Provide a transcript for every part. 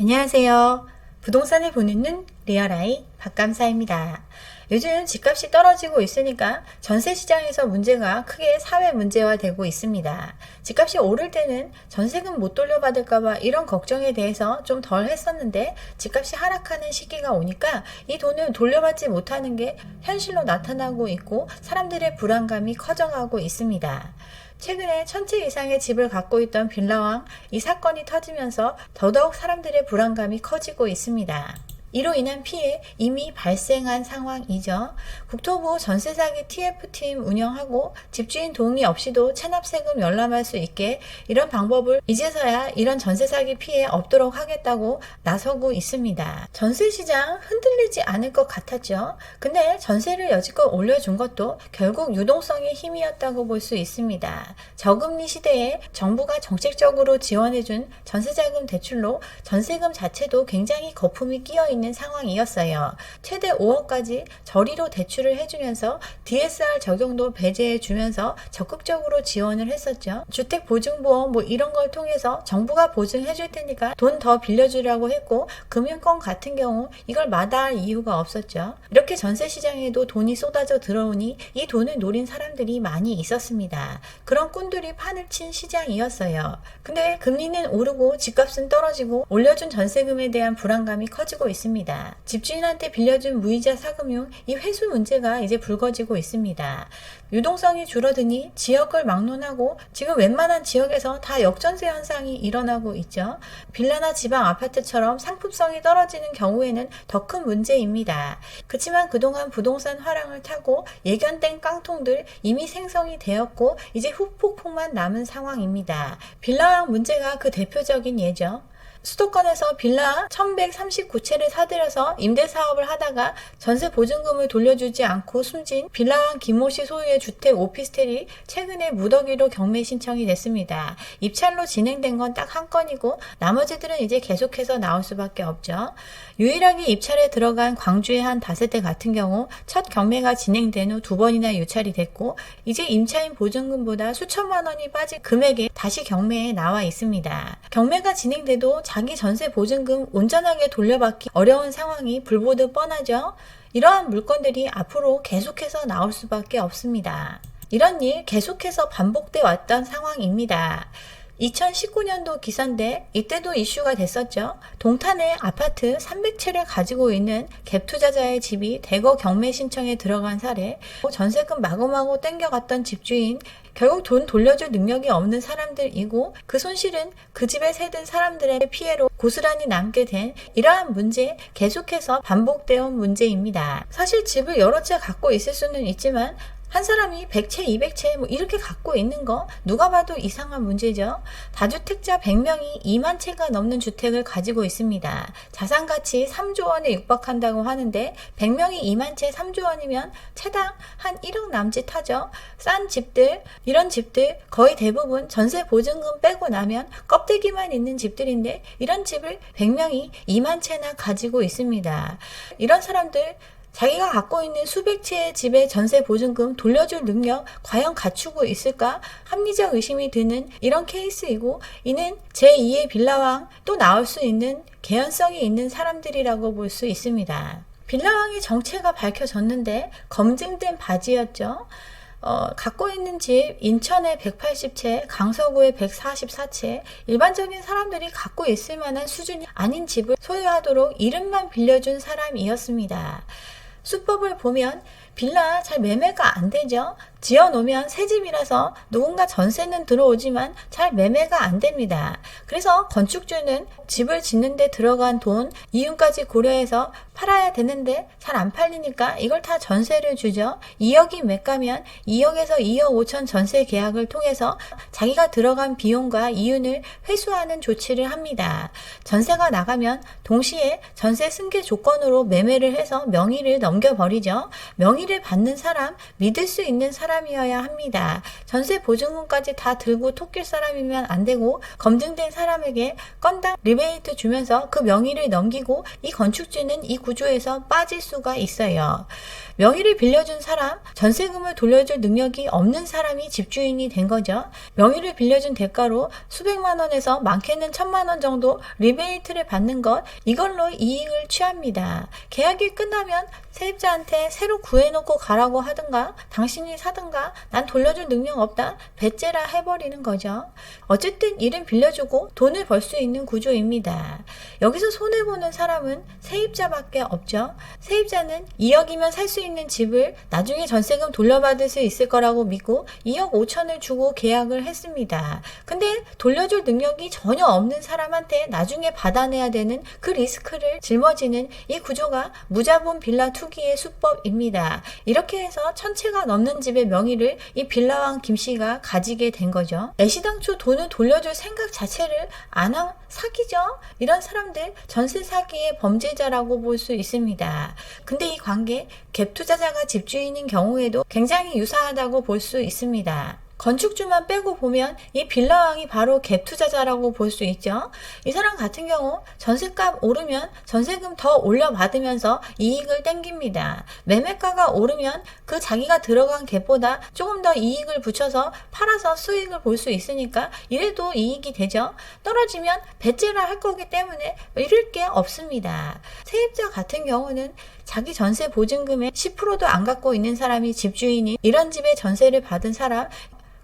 안녕하세요. 부동산을 보는 눈 리얼아이 박감사입니다. 요즘 집값이 떨어지고 있으니까 전세 시장에서 문제가 크게 사회 문제화 되고 있습니다. 집값이 오를 때는 전세금 못 돌려받을까봐 이런 걱정에 대해서 좀 덜 했었는데 집값이 하락하는 시기가 오니까 이 돈을 돌려받지 못하는 게 현실로 나타나고 있고 사람들의 불안감이 커져가고 있습니다. 최근에 천채 이상의 집을 갖고 있던 빌라왕 이 사건이 터지면서 더더욱 사람들의 불안감이 커지고 있습니다. 이로 인한 피해 이미 발생한 상황이죠. 국토부 전세 사기 TF팀 운영하고 집주인 동의 없이도 체납세금 열람할 수 있게 이런 방법을 이제서야 이런 전세 사기 피해 없도록 하겠다고 나서고 있습니다. 전세 시장 흔들리지 않을 것 같았죠. 근데 전세를 여지껏 올려준 것도 결국 유동성의 힘이었다고 볼 수 있습니다. 저금리 시대에 정부가 정책적으로 지원해준 전세자금 대출로 전세금 자체도 굉장히 거품이 끼어 있는 상황이었어요. 최대 5억까지 저리로 대출을 해주면서 DSR 적용도 배제해주면서 적극적으로 지원을 했었죠. 주택보증보험 뭐 이런 걸 통해서 정부가 보증해줄 테니까 돈 더 빌려주라고 했고 금융권 같은 경우 이걸 마다할 이유가 없었죠. 이렇게 전세 시장에도 돈이 쏟아져 들어오니 이 돈을 노린 사람들이 많이 있었습니다. 그런 꾼들이 판을 친 시장이었어요. 근데 금리는 오르고 집값은 떨어지고 올려준 전세금에 대한 불안감이 커지고 있습니다. 집주인한테 빌려준 무이자 사금융 이 회수 문제가 이제 불거지고 있습니다. 유동성이 줄어드니 지역을 막론하고 지금 웬만한 지역에서 다 역전세 현상이 일어나고 있죠. 빌라나 지방 아파트처럼 상품성이 떨어지는 경우에는 더 큰 문제입니다. 그렇지만 그동안 부동산 화랑을 타고 예견된 깡통들 이미 생성이 되었고 이제 후폭풍만 남은 상황입니다. 빌라왕 문제가 그 대표적인 예죠. 수도권에서 빌라 1139채를 사들여서 임대 사업을 하다가 전세 보증금을 돌려주지 않고 숨진 빌라왕 김모 씨 소유의 주택 오피스텔이 최근에 무더기로 경매 신청이 됐습니다. 입찰로 진행된 건 딱 한 건이고 나머지들은 이제 계속해서 나올 수밖에 없죠. 유일하게 입찰에 들어간 광주의 한 다세대 같은 경우 첫 경매가 진행된 후 두 번이나 유찰이 됐고 이제 임차인 보증금보다 수천만 원이 빠진 금액에 다시 경매에 나와 있습니다. 경매가 진행돼도 자기 전세 보증금 온전하게 돌려받기 어려운 상황이 불보듯 뻔하죠. 이러한 물건들이 앞으로 계속해서 나올 수밖에 없습니다. 이런 일 계속해서 반복돼 왔던 상황입니다. 2019년도 기사인데 이때도 이슈가 됐었죠. 동탄에 아파트 300채를 가지고 있는 갭 투자자의 집이 대거 경매 신청에 들어간 사례, 전세금 마구마구 땡겨갔던 집주인, 결국 돈 돌려줄 능력이 없는 사람들이고 그 손실은 그 집에 새든 사람들의 피해로 고스란히 남게 된 이러한 문제 계속해서 반복되어 온 문제입니다. 사실 집을 여러 채 갖고 있을 수는 있지만 한 사람이 100채, 200채 뭐 이렇게 갖고 있는 거 누가 봐도 이상한 문제죠. 다주택자 100명이 2만 채가 넘는 주택을 가지고 있습니다. 자산 가치 3조 원에 육박한다고 하는데 100명이 2만 채 3조 원이면 채당 한 1억 남짓 하죠. 싼 집들 이런 집들 거의 대부분 전세 보증금 빼고 나면 껍데기만 있는 집들인데 이런 집을 100명이 2만 채나 가지고 있습니다. 이런 사람들 자기가 갖고 있는 수백 채의 집의 전세 보증금 돌려줄 능력 과연 갖추고 있을까 합리적 의심이 드는 이런 케이스이고 이는 제2의 빌라왕 또 나올 수 있는 개연성이 있는 사람들이라고 볼 수 있습니다. 빌라왕의 정체가 밝혀졌는데 검증된 바지였죠. 어, 갖고 있는 집 인천에 180채, 강서구에 144채, 일반적인 사람들이 갖고 있을 만한 수준이 아닌 집을 소유하도록 이름만 빌려준 사람이었습니다. 수법을 보면 빌라 잘 매매가 안 되죠. 지어 놓으면 새 집이라서 누군가 전세는 들어오지만 잘 매매가 안 됩니다. 그래서 건축주는 집을 짓는데 들어간 돈, 이윤까지 고려해서 팔아야 되는데 잘 안 팔리니까 이걸 다 전세를 주죠. 2억이 매가면 2억에서 2억 5천 전세 계약을 통해서 자기가 들어간 비용과 이윤을 회수하는 조치를 합니다. 전세가 나가면 동시에 전세 승계 조건으로 매매를 해서 명의를 넘겨버리죠. 명의 명의를 받는 사람, 믿을 수 있는 사람 이어야 합니다. 전세 보증금까지 다 들고 토낄 사람이면 안 되고 검증된 사람에게 건당 리베이트 주면서 그 명의를 넘기고 이 건축주는 이 구조에서 빠질 수가 있어요. 명의를 빌려준 사람, 전세금을 돌려줄 능력이 없는 사람이 집주인이 된 거죠. 명의를 빌려준 대가로 수백만 원에서 많게는 천만 원 정도 리베이트를 받는 것, 이걸로 이익을 취합니다. 계약이 끝나면 세입자한테 새로 구해놓고 가라고 하든가, 당신이 사든가, 난 돌려줄 능력 없다, 배째라 해버리는 거죠. 어쨌든 일은 빌려주고 돈을 벌 수 있는 구조입니다. 여기서 손해보는 사람은 세입자밖에 없죠. 세입자는 2억이면 살 수 있는 집을 나중에 전세금 돌려받을 수 있을 거라고 믿고 2억 5천을 주고 계약을 했습니다. 근데 돌려줄 능력이 전혀 없는 사람한테 나중에 받아내야 되는 그 리스크를 짊어지는 이 구조가 무자본 빌라 투기의 수법입니다. 이렇게 해서 천채가 넘는 집의 명의를 이 빌라왕 김씨가 가지게 된 거죠. 애시당초 돈을 돌려줄 생각 자체를 안 한 사기죠. 이런 사람들 전세 사기의 범죄자라고 볼 수 있습니다. 근데 이 관계 갭 투자자가 집주인인 경우에도 굉장히 유사하다고 볼 수 있습니다. 건축주만 빼고 보면 이 빌라왕이 바로 갭 투자자라고 볼 수 있죠. 이 사람 같은 경우 전세값 오르면 전세금 더 올려받으면서 이익을 땡깁니다. 매매가가 오르면 그 자기가 들어간 갭보다 조금 더 이익을 붙여서 팔아서 수익을 볼 수 있으니까 이래도 이익이 되죠. 떨어지면 배째라 할 거기 때문에 잃을 게 없습니다. 세입자 같은 경우는 자기 전세 보증금의 10%도 안 갖고 있는 사람이 집주인이 이런 집에 전세를 받은 사람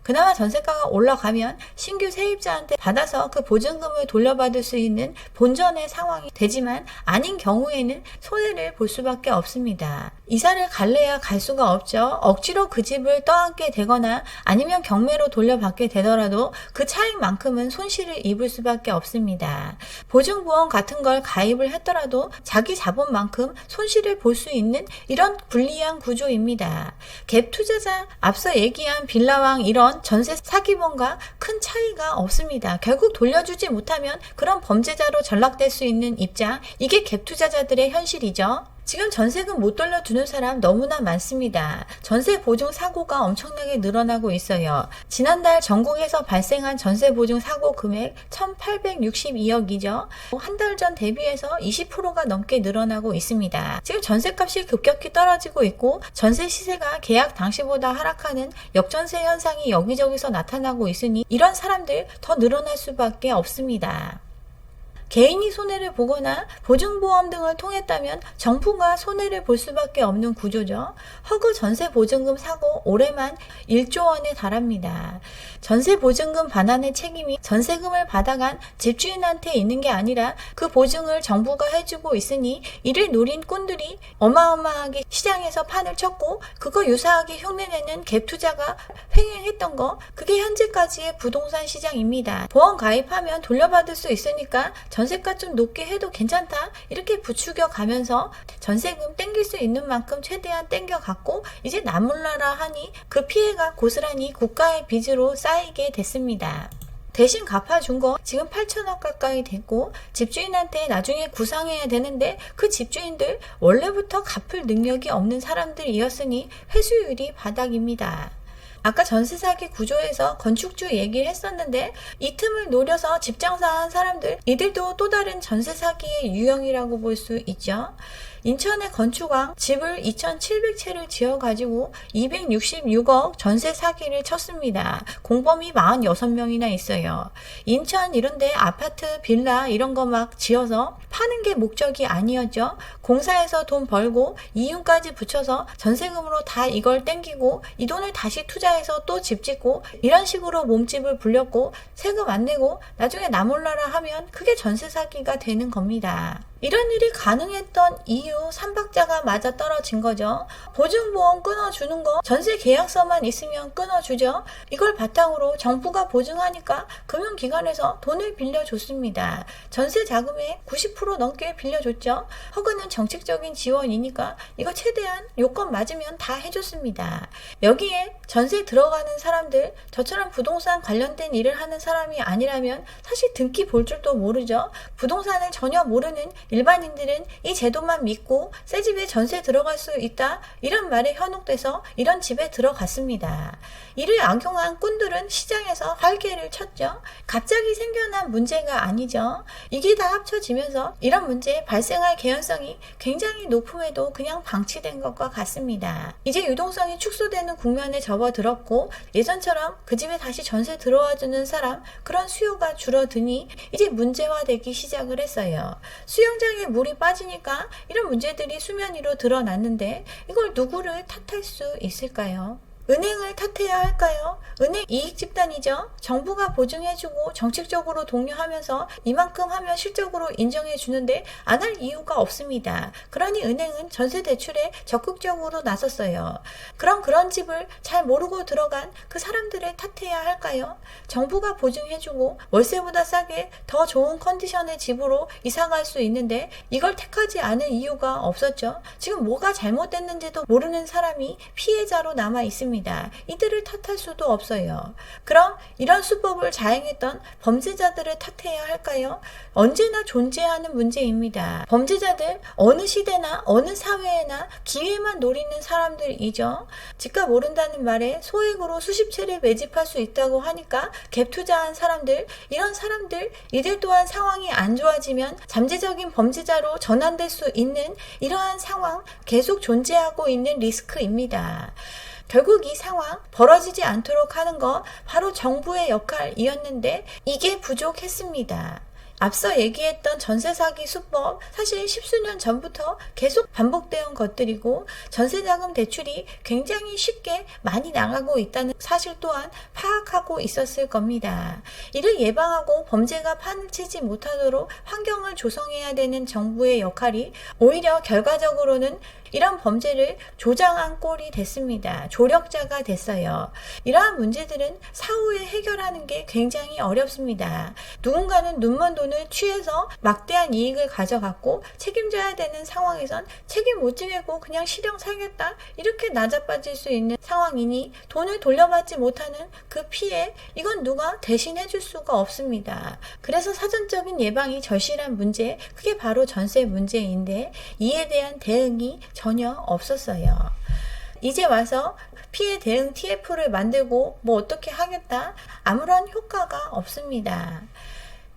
그나마 전세가가 올라가면 신규 세입자한테 받아서 그 보증금을 돌려받을 수 있는 본전의 상황이 되지만 아닌 경우에는 손해를 볼 수밖에 없습니다. 이사를 갈래야 갈 수가 없죠. 억지로 그 집을 떠안게 되거나 아니면 경매로 돌려받게 되더라도 그 차익만큼은 손실을 입을 수밖에 없습니다. 보증보험 같은 걸 가입을 했더라도 자기 자본만큼 손실을 볼 수 있는 이런 불리한 구조입니다. 갭 투자자 앞서 얘기한 빌라왕 이런 전세 사기범과 큰 차이가 없습니다. 결국 돌려주지 못하면 그런 범죄자로 전락될 수 있는 입장 이게 갭 투자자들의 현실이죠. 지금 전세금 못 돌려주는 사람 너무나 많습니다. 전세 보증 사고가 엄청나게 늘어나고 있어요. 지난달 전국에서 발생한 전세 보증 사고 금액 1,862억이죠. 한 달 전 대비해서 20%가 넘게 늘어나고 있습니다. 지금 전세값이 급격히 떨어지고 있고 전세 시세가 계약 당시보다 하락하는 역전세 현상이 여기저기서 나타나고 있으니 이런 사람들 더 늘어날 수밖에 없습니다. 개인이 손해를 보거나 보증보험 등을 통했다면 정부가 손해를 볼 수밖에 없는 구조죠. 허그 전세 보증금 사고 올해만 1조 원에 달합니다. 전세 보증금 반환의 책임이 전세금을 받아간 집주인한테 있는 게 아니라 그 보증을 정부가 해주고 있으니 이를 노린 꾼들이 어마어마하게 시장에서 판을 쳤고 그거 유사하게 흉내내는 갭 투자가 횡행했던 거 그게 현재까지의 부동산 시장입니다. 보험 가입하면 돌려받을 수 있으니까 전 세가 좀 높게 해도 괜찮다 이렇게 부추겨 가면서 전세금 땡길 수 있는 만큼 최대한 땡겨 갖고 이제 나몰라라 하니 그 피해가 고스란히 국가의 빚으로 쌓이게 됐습니다. 대신 갚아준 거 지금 8천억 가까이 됐고 집주인한테 나중에 구상해야 되는데 그 집주인들 원래부터 갚을 능력이 없는 사람들이었으니 회수율이 바닥입니다. 아까 전세 사기 구조에서 건축주 얘기를 했었는데 이 틈을 노려서 집 장사한 사람들 이들도 또 다른 전세 사기의 유형이라고 볼 수 있죠. 인천의 건축왕 집을 2,700채를 지어가지고 266억 전세 사기를 쳤습니다. 공범이 46명이나 있어요. 인천 이런데 아파트, 빌라 이런 거 막 지어서 파는 게 목적이 아니었죠. 공사해서 돈 벌고 이윤까지 붙여서 전세금으로 다 이걸 땡기고 이 돈을 다시 투자해서 또 집 짓고 이런 식으로 몸집을 불렸고 세금 안 내고 나중에 나몰라라 하면 그게 전세 사기가 되는 겁니다. 이런 일이 가능했던 이유 삼박자가 맞아 떨어진 거죠. 보증보험 끊어주는 거 전세 계약서만 있으면 끊어주죠. 이걸 바탕으로 정부가 보증하니까 금융기관에서 돈을 빌려줬습니다. 전세 자금의 90% 넘게 빌려줬죠. 허그는 정책적인 지원이니까 이거 최대한 요건 맞으면 다 해줬습니다. 여기에 전세 들어가는 사람들 저처럼 부동산 관련된 일을 하는 사람이 아니라면 사실 등기 볼 줄도 모르죠. 부동산을 전혀 모르는 일반인들은 이 제도만 믿고 새 집에 전세 들어갈 수 있다 이런 말에 현혹돼서 이런 집에 들어갔습니다. 이를 악용한 꾼들은 시장에서 활개를 쳤죠. 갑자기 생겨난 문제가 아니죠. 이게 다 합쳐지면서 이런 문제 발생할 개연성이 굉장히 높음에도 그냥 방치된 것과 같습니다. 이제 유동성이 축소되는 국면에 접어들었고 예전처럼 그 집에 다시 전세 들어와 주는 사람 그런 수요가 줄어드니 이제 문제화되기 시작을 했어요. 수영장에 물이 빠지니까 이런 문제들이 수면 위로 드러났는데 이걸 누구를 탓할 수 있을까요? 은행을 탓해야 할까요? 은행 이익 집단이죠. 정부가 보증해주고 정책적으로 독려하면서 이만큼 하면 실적으로 인정해 주는데 안 할 이유가 없습니다. 그러니 은행은 전세 대출에 적극적으로 나섰어요. 그럼 그런 집을 잘 모르고 들어간 그 사람들을 탓해야 할까요? 정부가 보증해주고 월세보다 싸게 더 좋은 컨디션의 집으로 이사갈 수 있는데 이걸 택하지 않을 이유가 없었죠. 지금 뭐가 잘못됐는지도 모르는 사람이 피해자로 남아 있습니다. 이들을 탓할 수도 없어요. 그럼 이런 수법을 자행했던 범죄자들을 탓해야 할까요? 언제나 존재하는 문제입니다. 범죄자들 어느 시대나 어느 사회에나 기회만 노리는 사람들이죠. 집값 오른다는 말에 소액으로 수십 채를 매집할 수 있다고 하니까 갭 투자한 사람들, 이런 사람들, 이들 또한 상황이 안 좋아지면 잠재적인 범죄자로 전환될 수 있는 이러한 상황 계속 존재하고 있는 리스크입니다. 결국 이 상황 벌어지지 않도록 하는 거 바로 정부의 역할이었는데 이게 부족했습니다. 앞서 얘기했던 전세 사기 수법 사실 십수년 전부터 계속 반복되어 것들이고 전세자금 대출이 굉장히 쉽게 많이 나가고 있다는 사실 또한 파악하고 있었을 겁니다. 이를 예방하고 범죄가 판을 치지 못하도록 환경을 조성해야 되는 정부의 역할이 오히려 결과적으로는 이런 범죄를 조장한 꼴이 됐습니다. 조력자가 됐어요. 이러한 문제들은 사후에 해결하는 게 굉장히 어렵습니다. 누군가는 눈먼 돈을 취해서 막대한 이익을 가져갔고 책임져야 되는 상황에선 책임 못 지겠고 그냥 실형 살겠다 이렇게 낮아빠질 수 있는 상황이니 돈을 돌려받지 못하는 그 피해 이건 누가 대신해 줄 수가 없습니다. 그래서 사전적인 예방이 절실한 문제 그게 바로 전세 문제인데 이에 대한 대응이 전혀 없었어요. 이제 와서 피해 대응 TF를 만들고 뭐 어떻게 하겠다? 아무런 효과가 없습니다.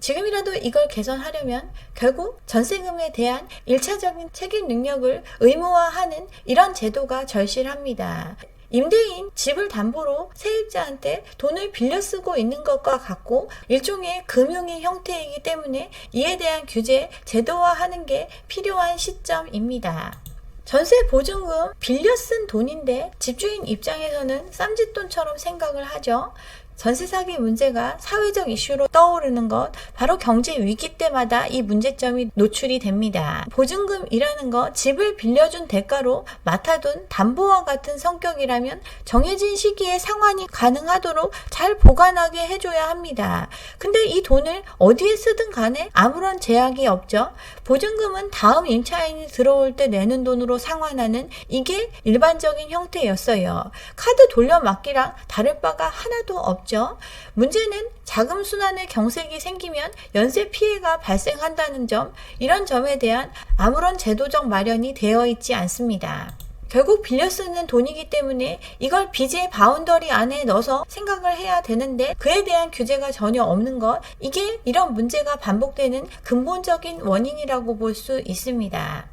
지금이라도 이걸 개선하려면 결국 전세금에 대한 1차적인 책임 능력을 의무화하는 이런 제도가 절실합니다. 임대인 집을 담보로 세입자한테 돈을 빌려 쓰고 있는 것과 같고 일종의 금융의 형태이기 때문에 이에 대한 규제, 제도화하는 게 필요한 시점입니다. 전세 보증금 빌려 쓴 돈인데 집주인 입장에서는 쌈짓돈처럼 생각을 하죠. 전세 사기 문제가 사회적 이슈로 떠오르는 것 바로 경제 위기 때마다 이 문제점이 노출이 됩니다. 보증금이라는 거 집을 빌려준 대가로 맡아둔 담보와 같은 성격이라면 정해진 시기에 상환이 가능하도록 잘 보관하게 해줘야 합니다. 근데 이 돈을 어디에 쓰든 간에 아무런 제약이 없죠. 보증금은 다음 임차인이 들어올 때 내는 돈으로 상환하는 이게 일반적인 형태였어요. 카드 돌려막기랑 다를 바가 하나도 없죠. 없죠. 문제는 자금 순환의 경색이 생기면 연쇄 피해가 발생한다는 점, 이런 점에 대한 아무런 제도적 마련이 되어 있지 않습니다. 결국 빌려 쓰는 돈이기 때문에 이걸 빚의 바운더리 안에 넣어서 생각을 해야 되는데 그에 대한 규제가 전혀 없는 것 이게 이런 문제가 반복되는 근본적인 원인이라고 볼 수 있습니다.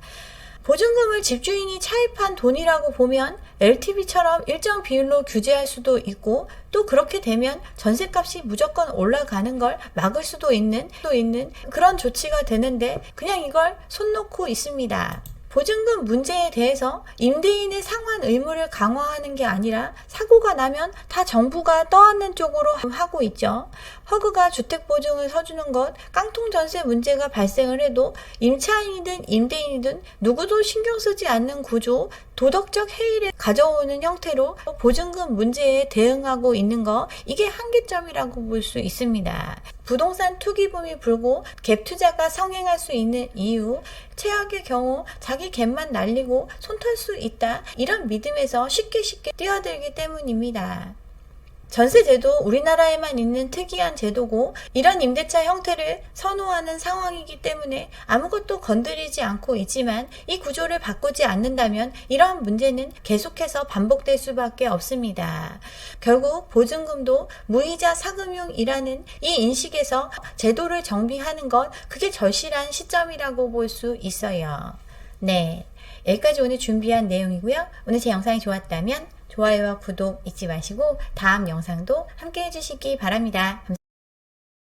보증금을 집주인이 차입한 돈이라고 보면 LTV처럼 일정 비율로 규제할 수도 있고 또 그렇게 되면 전세값이 무조건 올라가는 걸 막을 수도 있는 또 있는 그런 조치가 되는데 그냥 이걸 손 놓고 있습니다. 보증금 문제에 대해서 임대인의 상환 의무를 강화하는 게 아니라 사고가 나면 다 정부가 떠안는 쪽으로 하고 있죠. 허그가 주택 보증을 서주는 것, 깡통 전세 문제가 발생을 해도 임차인이든 임대인이든 누구도 신경 쓰지 않는 구조, 도덕적 해이를 가져오는 형태로 보증금 문제에 대응하고 있는 거, 이게 한계점이라고 볼 수 있습니다. 부동산 투기붐이 불고 갭 투자가 성행할 수 있는 이유, 최악의 경우 자기 갭만 날리고 손 털 수 있다. 이런 믿음에서 쉽게 쉽게 뛰어들기 때문입니다. 전세 제도 우리나라에만 있는 특이한 제도고 이런 임대차 형태를 선호하는 상황이기 때문에 아무것도 건드리지 않고 있지만 이 구조를 바꾸지 않는다면 이러한 문제는 계속해서 반복될 수밖에 없습니다. 결국 보증금도 무이자 사금융이라는 이 인식에서 제도를 정비하는 것 그게 절실한 시점이라고 볼 수 있어요. 네. 여기까지 오늘 준비한 내용이고요. 오늘 제 영상이 좋았다면 좋아요와 구독 잊지 마시고 다음 영상도 함께 해주시기 바랍니다.